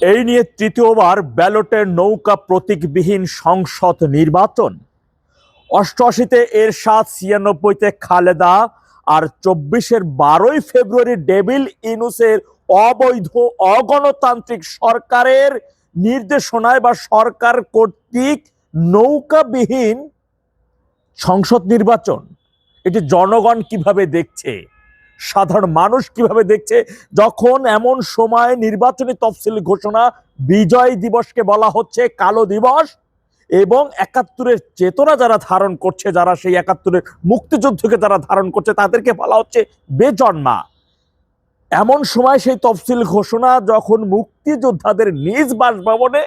এই নিয়ে তৃতীয়বার ব্যালটের নৌকা প্রতীকবিহীন সংসদ নির্বাচন। অষ্টআশিতে এরশাদ, ছিয়ানব্বইতে খালেদা আর চব্বিশের বারোই ফেব্রুয়ারি ডেভিল ইনুসের অবৈধ অগণতান্ত্রিক সরকারের নির্দেশনায় বা সরকার কর্তৃক নৌকাবিহীন সংসদ নির্বাচন। এটি জনগণ কীভাবে দেখছে? সাধারণ মানুষ কীভাবে দেখছে? যখন এমন সময় নির্বাচনী তফসিল ঘোষণা বিজয় দিবসকে বলা হচ্ছে, কালো দিবস, এবং একাত্তরের চেতনা যারা ধারণ করছে, যারা সেই একাত্তরের মুক্তিযুদ্ধকে যারা ধারণ করছে, তাদেরকে বলা হচ্ছে বেজন্মা। এমন সময় সেই তফসিল ঘোষণা যখন মুক্তিযোদ্ধাদের নিজ বাসভবনে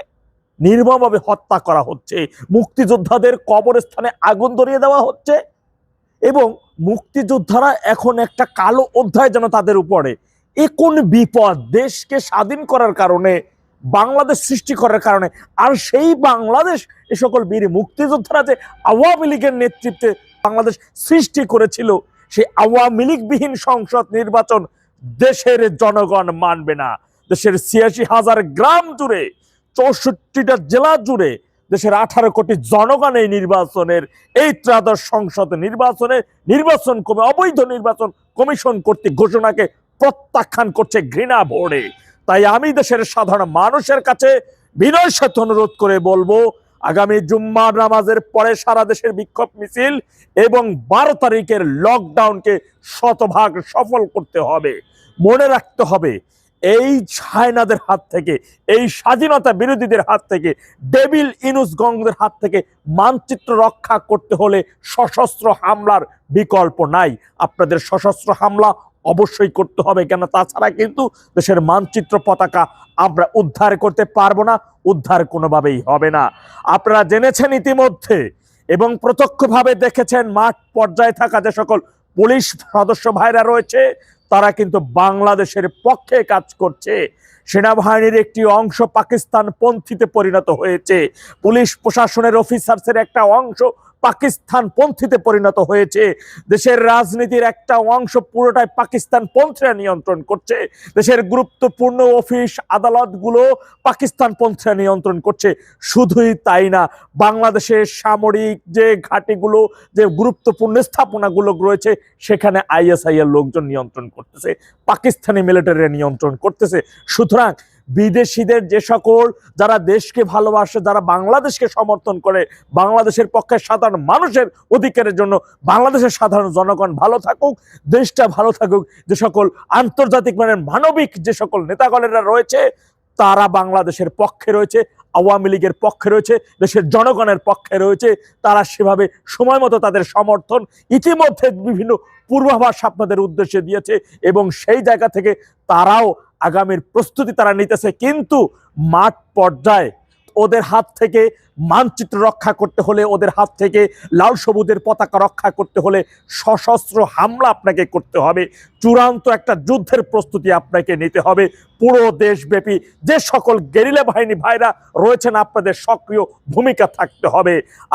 নির্মমভাবে হত্যা করা হচ্ছে, মুক্তিযোদ্ধাদের কবরস্থানে আগুন ধরিয়ে দেওয়া হচ্ছে, এবং মুক্তিযোদ্ধারা এখন একটা কালো অধ্যায় যেন তাদের উপরে। এ কোন বিপদ? দেশকে স্বাধীন করার কারণে, বাংলাদেশ সৃষ্টি করার কারণে, আর সেই বাংলাদেশ এ সকল বীর মুক্তিযোদ্ধারা যে আওয়ামী লীগের নেতৃত্বে বাংলাদেশ সৃষ্টি করেছিল, সেই আওয়ামী লীগবিহীন সংসদ নির্বাচন দেশের জনগণ মানবে না। দেশের ছিয়াশি হাজার গ্রাম জুড়ে, চৌষট্টিটা জেলা জুড়ে দেশের আঠারো কোটি জনগণ এই নির্বাচনের, এই ত্রাদশ সংসদ নির্বাচনে নির্বাচন কমে, অবৈধ নির্বাচন কমিশন কর্তৃক ঘোষণাকে প্রত্যাখ্যান করছে ঘৃণা ভোরে। তাই আমি দেশের সাধারণ মানুষের কাছে বিনয় সাথে অনুরোধ করে বলব, আগামী জুম্মার নামাজের পরে সারা দেশের বিক্ষোভ মিছিল এবং বারো তারিখের লকডাউনকে শতভাগ সফল করতে হবে। মনে রাখতে হবে এই ছায়নাদের হাত থেকে, এই স্বাধীনতা বিরোধীদের হাত থেকে ডেবিল ইনুস গঙ্গদের হাত থেকে মানচিত্র রক্ষা করতে হলে সশস্ত্র হামলার বিকল্প নাই। আপনাদের সশস্ত্র হামলা অবশ্যই করতে হবে কেন? তাছাড়া কিন্তু দেশের মানচিত্র পতাকা আমরা উদ্ধার করতে পারব না, উদ্ধার কোনোভাবেই হবে না। আপনারা জেনেছেন ইতিমধ্যে এবং প্রত্যক্ষভাবে দেখেছেন মাঠ পর্যায়ে থাকা যে সকল পুলিশ সদস্য ভাইরা রয়েছে তারা কিন্তু বাংলাদেশের পক্ষে কাজ করছে। সেনাবাহিনীর একটি অংশ পাকিস্তান পন্থীতে পরিণত হয়েছে। পুলিশ প্রশাসনের অফিসার্সের একটা অংশ পাকিস্তান পন্থীতে পরিণত হয়েছে। দেশের রাজনীতির একটা অংশ পুরোটাই পাকিস্তান পন্থীরা নিয়ন্ত্রণ করছে। দেশের গুরুত্বপূর্ণ অফিস, আদালতগুলো পাকিস্তান পন্থীরা নিয়ন্ত্রণ করছে। শুধুই তাই না, বাংলাদেশের সামরিক যে ঘাটিগুলো, যে গুরুত্বপূর্ণ স্থাপনাগুলো রয়েছে, সেখানে আইএসআই এর লোকজন নিয়ন্ত্রণ করতেছে। পাকিস্তানি মিলিটারিরা নিয়ন্ত্রণ করতেছে। সুতরাং বিদেশিদের যে সকল যারা দেশকে ভালোবাসে, যারা বাংলাদেশকে সমর্থন করে, বাংলাদেশের পক্ষে সাধারণ মানুষের অধিকারের জন্য বাংলাদেশের সাধারণ জনগণ ভালো থাকুক, দেশটা ভালো থাকুক, যে সকল আন্তর্জাতিক মানের মানবিক যে সকল নেতাগণেরা রয়েছে, তারা বাংলাদেশের পক্ষে রয়েছে। আওয়ামী লীগের পক্ষে রয়েছে, দেশের জনগণের পক্ষে রয়েছে, তারা সেভাবে সময় মতো তাদের সমর্থন ইতিমধ্যে বিভিন্ন পূর্বাভাস আপনাদের উদ্দেশ্যে দিয়েছে এবং সেই জায়গা থেকে তারাও আগামীর প্রস্তুতি তারা নিতেছে। কিন্তু মাঠ পর্যায়ে ওদের হাত থেকে মানচিত্র রক্ষা করতে হলে, ওদের হাত থেকে লাল সবুজের পতাকা রক্ষা করতে হলে সশস্ত্র হামলা আপনাকে করতে হবে। চূড়ান্ত একটা যুদ্ধের প্রস্তুতি আপনাকে নিতে হবে। পুরো দেশব্যাপী যে সকল গেরিলা বাহিনী ভাইরা রয়েছেন, আপনাদের সক্রিয় ভূমিকা থাকতে হবে।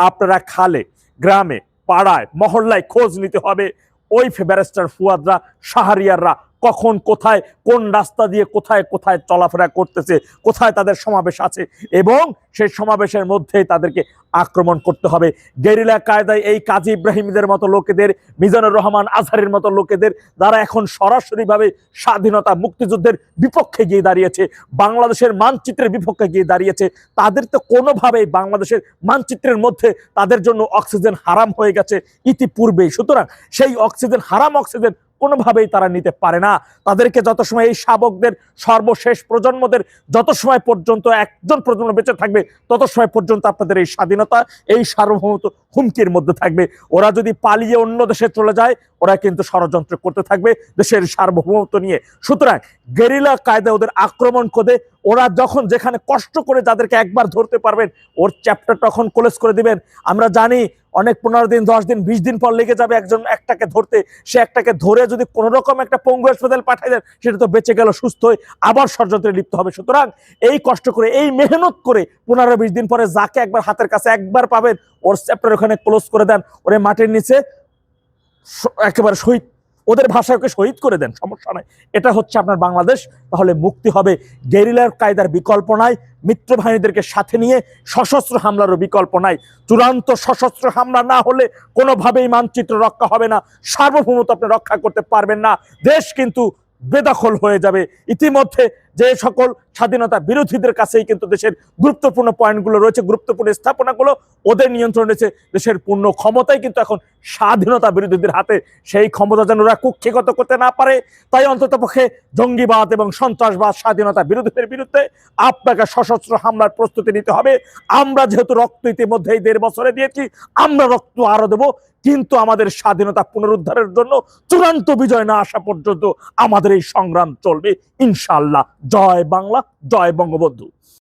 আপনারা খালে, গ্রামে, পাড়ায়, মহল্লায় খোঁজ নিতে হবে। ওই ব্যারিস্টার ফুয়াদরা, শাহরিয়াররা কখন, কোথায়, কোন রাস্তা দিয়ে কোথায় কোথায় চলাফেরা করতেছে, কোথায় তাদের সমাবেশ আছে এবং সেই সমাবেশের মধ্যেই তাদেরকে আক্রমণ করতে হবে। গেরিলা কায়দায় এই কাজী ইব্রাহিমদের মতো লোকেদের, মিজানুর রহমান আজহারের মতো লোকেদের যারা এখন সরাসরিভাবে স্বাধীনতা মুক্তিযুদ্ধের বিপক্ষে গিয়ে দাঁড়িয়েছে, বাংলাদেশের মানচিত্রের বিপক্ষে গিয়ে দাঁড়িয়েছে। তাদের তো কোনোভাবেই বাংলাদেশের মানচিত্রের মধ্যে তাদের জন্য অক্সিজেন হারাম হয়ে গেছে ইতিপূর্বেই। সুতরাং সেই অক্সিজেন, হারাম অক্সিজেন কোনোভাবেই তারা নিতে পারে না। তাদেরকে যত সময় এই শাবকদের সর্বশেষ প্রজন্মদের যত সময় পর্যন্ত একজন প্রজন্ম বেঁচে থাকবে, তত সময় পর্যন্ত আপনাদের এই স্বাধীনতা, এই সার্বভৌমত্ব হুমকির মধ্যে থাকবে। ওরা যদি পালিয়ে অন্য দেশে চলে যায়, ওরা কিন্তু ষড়যন্ত্র করতে থাকবে দেশের সার্বভৌমত্ব নিয়ে। সুতরাং গেরিলা কায়দা ওদের আক্রমণ করে, ওরা যখন যেখানে কষ্ট করে যাদেরকে একবার ধরতে পারবেন, ওর চ্যাপ্টার তখন ক্লোজ করে দিবেন। আমরা জানি অনেক পনেরো দিন, দশ দিন, বিশ দিন পর লেগে যাবে একজন একটাকে ধরতে। সে একটাকে ধরে যদি কোনো রকম একটা পঙ্গু হাসপাতাল পাঠাই দেন, সেটা তো বেঁচে গেল, সুস্থ হয়ে আবার ষড়যন্ত্রে লিপ্ত হবে। সুতরাং এই কষ্ট করে, এই মেহনত করে পনেরো, বিশ দিন পরে যাকে একবার হাতের কাছে একবার পাবেন, ওর চ্যাপ্টার ওখানে ক্লোজ করে দেন। ওরে মাটির নিচে একেবারে শহীদ ওদের ভাষাকে শহীদ করে দেন, সমস্যা নাই। এটা হচ্ছে আপনার বাংলাদেশ। তাহলে মুক্তি হবে গেরিলার কায়দার বিকল্প নাই মিত্র বাহিনীদেরকে সাথে নিয়ে সশস্ত্র হামলারও বিকল্প নাই চূড়ান্ত সশস্ত্র হামলা না হলে কোনোভাবেই মানচিত্র রক্ষা হবে না। সার্বভৌমত্ব আপনি রক্ষা করতে পারবেন না। দেশ কিন্তু বেদখল হয়ে যাবে। ইতিমধ্যে যে সকল স্বাধীনতা বিরোধীদের কাছেই কিন্তু দেশের গুরুত্বপূর্ণ পয়েন্টগুলো রয়েছে, গুরুত্বপূর্ণ স্থাপনাগুলো ওদের নিয়ন্ত্রণ রয়েছে। দেশের পূর্ণ ক্ষমতাই কিন্তু এখন স্বাধীনতা বিরোধীদের হাতে। সেই ক্ষমতা যেন ওরা কুক্ষিগত করতে না পারে, তাই অন্তত পক্ষে জঙ্গিবাদ এবং সন্ত্রাসবাদ স্বাধীনতা বিরোধীদের বিরুদ্ধে আপনাকে সশস্ত্র হামলার প্রস্তুতি নিতে হবে। আমরা যেহেতু রক্ত ইতিমধ্যে এই দেড় বছরে দিয়েছি, আমরা রক্ত আরও দেবো। কিন্তু আমাদের স্বাধীনতা পুনরুদ্ধারের জন্য চূড়ান্ত বিজয় না আসা পর্যন্ত আমাদের এই সংগ্রাম চলবে। ইনশাল্লাহ জয় বাংলা, জয় বঙ্গবন্ধু।